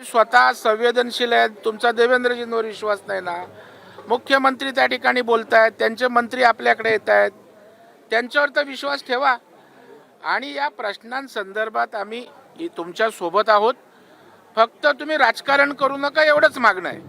स्वतः संवेदनशील आहेत. तुमचा देवेंद्रजींवर विश्वास नाही ना? मुख्यमंत्री त्या ठिकाणी बोलत आहेत त्यांचे मंत्री आपल्याकडे येत आहेत त्यांच्यावर तर विश्वास ठेवा. आणि या प्रश्नांसंदर्भात आम्ही तुमच्यासोबत तुमच्यासोबत आहोत. फक्त तुम्ही राजकारण करू नका एवढंच मागणं आहे.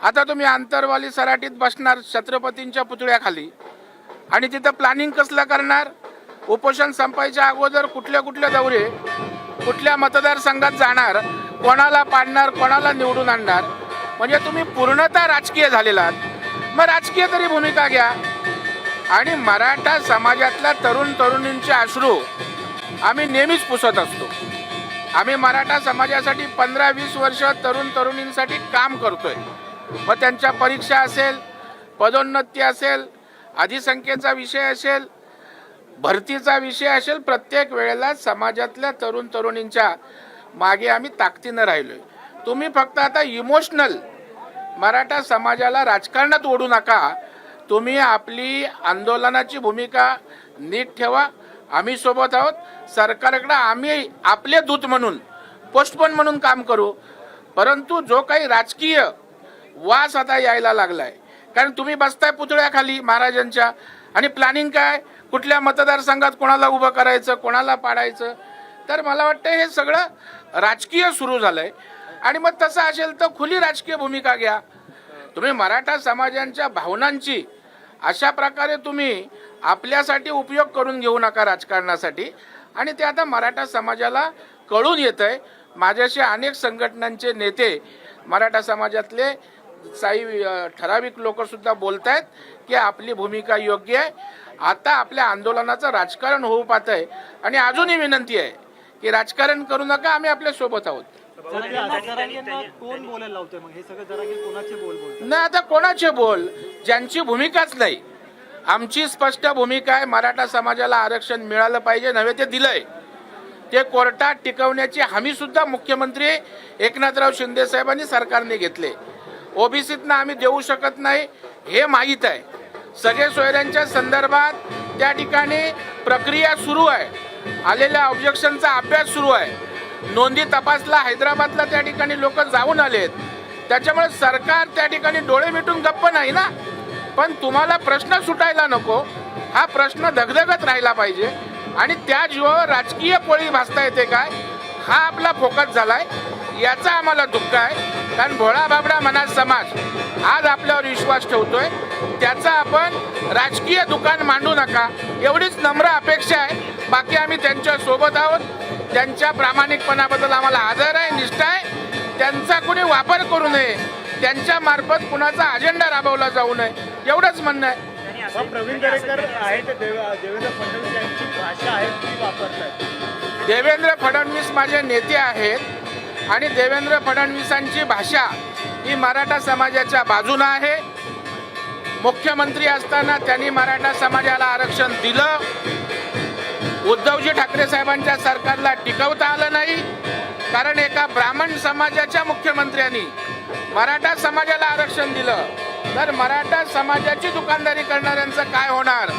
आता तुम्ही आंतरवाली सराटीत बसणार छत्रपतींच्या पुतळ्याखाली. आणि तिथं प्लॅनिंग कसलं करणार? उपोषण संपायच्या अगोदर कुठल्या कुठल्या दौरे कुठल्या मतदारसंघात जाणार? कोणाला पाडणार कोणाला निवडून आणणार? म्हणजे तुम्ही पूर्णतः राजकीय झालेला आहात. मग राजकीय तरी भूमिका घ्या. आणि मराठा समाजातल्या तरुण तरुणींचे अश्रू आम्ही नेहमीच पुसत असतो. आम्ही मराठा समाजासाठी पंधरा वीस वर्ष तरुण तरुणींसाठी काम करतोय. मग त्यांच्या परीक्षा असेल पदोन्नती असेल अधिसंख्येचा विषय असेल भरतीचा विषय असेल प्रत्येक वेळेला समाजातल्या तरुण तरुणींच्या मागे आम्ही ताकदीनं राहिलोय. तुम्ही फक्त आता इमोशनल मराठा समाजाला राजकारणात ओढू नका. तुम्ही आपली आंदोलनाची भूमिका नीट ठेवा. आम्ही सोबत आहोत. सरकारकडे आम्ही आपले दूत म्हणून पोस्टपोन म्हणून काम करू. परंतु जो काही राजकीय वास आता यायला लागलाय कारण तुम्ही बसताय पुतळ्याखाली महाराजांच्या. आणि प्लॅनिंग काय? कुठल्या मतदारसंघात कोणाला उभं करायचं कोणाला पाडायचं? तर मला वाटतं हे सगळं राजकीय सुरू झालंय. आणि मग तसं असेल तर खुली राजकीय भूमिका घ्या. तुम्ही मराठा समाजांच्या भावनांची अशा प्रकारे तुम्ही आपल्यासाठी उपयोग करून घेऊ नका राजकारणासाठी. आणि ते आता मराठा समाजाला कळून येत आहे माझ्याशी अनेक संघटनांचे नेते मराठा समाजातले काही ठराविक लोकंसुद्धा बोलत आहेत की आपली भूमिका योग्य आहे. आता आपल्या आंदोलनाचं राजकारण होऊ पाहत आहे आणि अजूनही विनंती आहे की राजकारण करू नका आम्ही आपल्यासोबत आहोत. नाही आता कोणाचे बोल? ज्यांची भूमिकाच नाही. आमची स्पष्ट भूमिका आहे मराठा समाजाला आरक्षण मिळालं पाहिजे नव्हे ते दिलंय. ते कोर्टात टिकवण्याची हमी सुद्धा मुख्यमंत्री एकनाथराव शिंदे साहेबांनी सरकारने घेतले. ओबीसीतनं आम्ही देऊ शकत नाही हे माहीत आहे. सगळे सोयऱ्यांच्या संदर्भात त्या ठिकाणी प्रक्रिया सुरू आहे. आलेल्या ऑब्जेक्शनचा अभ्यास सुरू आहे. नोंदी तपासला हैदराबादला त्या ठिकाणी लोक जाऊन आलेत. त्याच्यामुळे सरकार त्या ठिकाणी डोळे मिटून गप्प नाही ना? पण तुम्हाला प्रश्न सुटायला नको. हा प्रश्न धगधगत राहिला पाहिजे. आणि त्या जीवावर राजकीय पोळी भासता येते काय? हा आपला फोकस झालाय. याचा आम्हाला दुःख आहे. कारण भोळा बाबडा मनात समाज आज आपल्यावर विश्वास ठेवतोय. त्याचा आपण राजकीय दुकान मांडू नका. एवढीच नम्र अपेक्षा आहे. बाकी आम्ही त्यांच्यासोबत आहोत. त्यांच्या प्रामाणिकपणाबद्दल आम्हाला आदर आहे निष्ठा आहे. त्यांचा कुणी वापर करू नये. त्यांच्या मार्फत कुणाचा अजेंडा राबवला जाऊ नये. एवढंच म्हणणं आहे. मग प्रवीण दरेकर आहेत ते देव- देवेंद्र फडणवीस यांची भाषा आहे ती वापरतायत. देवेंद्र फडणवीस माझे नेते आहेत. आणि देवेंद्र फडणवीसांची भाषा ही मराठा समाजाच्या बाजूनं आहे. मुख्यमंत्री असताना त्यांनी मराठा समाजाला आरक्षण दिलं. उद्धवजी ठाकरे साहेबांच्या सरकारला टिकवता आलं नाही. कारण एका ब्राह्मण समाजाच्या मुख्यमंत्र्यांनी मराठा समाजाला आरक्षण दिलं. तर मराठा समाजाची दुकानदारी करणाऱ्यांचं काय होणार?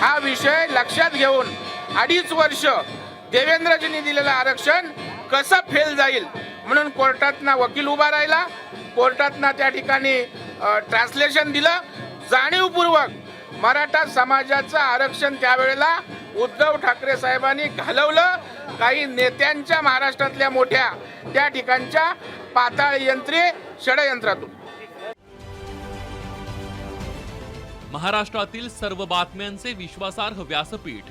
हा विषय लक्षात घेऊन अडीच वर्ष देवेंद्रजींनी दिलेलं आरक्षण कसं फेल जाईल? म्हणून कोर्टातनं वकील उभा राहिला. कोर्टातनं त्या ठिकाणी ट्रान्सलेशन दिलं. जाणीवपूर्वक मराठा समाजाचं आरक्षण त्यावेळेला उद्धव ठाकरे साहेबांनी घालवलं. काही नेत्यांच्या महाराष्ट्रातल्या मोठ्या त्या ठिकाणच्या पाताळ यंत्रे षडयंत्रातून. महाराष्ट्रातील सर्व बातम्यांचे विश्वासार्ह व्यासपीठ.